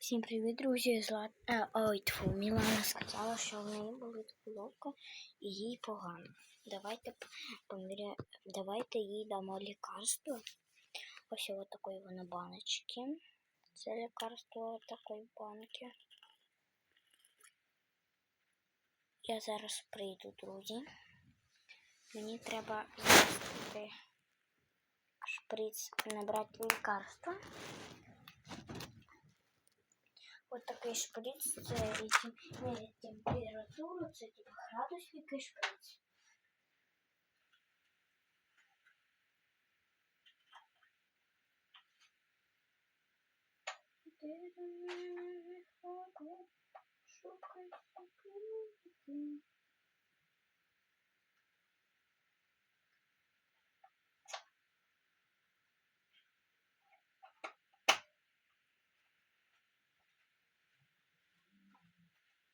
Всім привіт, друзі! Зла... Е, ой, тьфу, Мілана сказала, що в неї болить головка і їй погано. Давайте поміря... Давайте їй дамо лікарство. Ось ось такої воно баночки. Це лікарство такої банки. Я зараз прийду, друзі. Мені треба шприц, набрати лікарство. От такий шприц, це міряє температуру, це типу градус, який шприц. Шукай, шукай.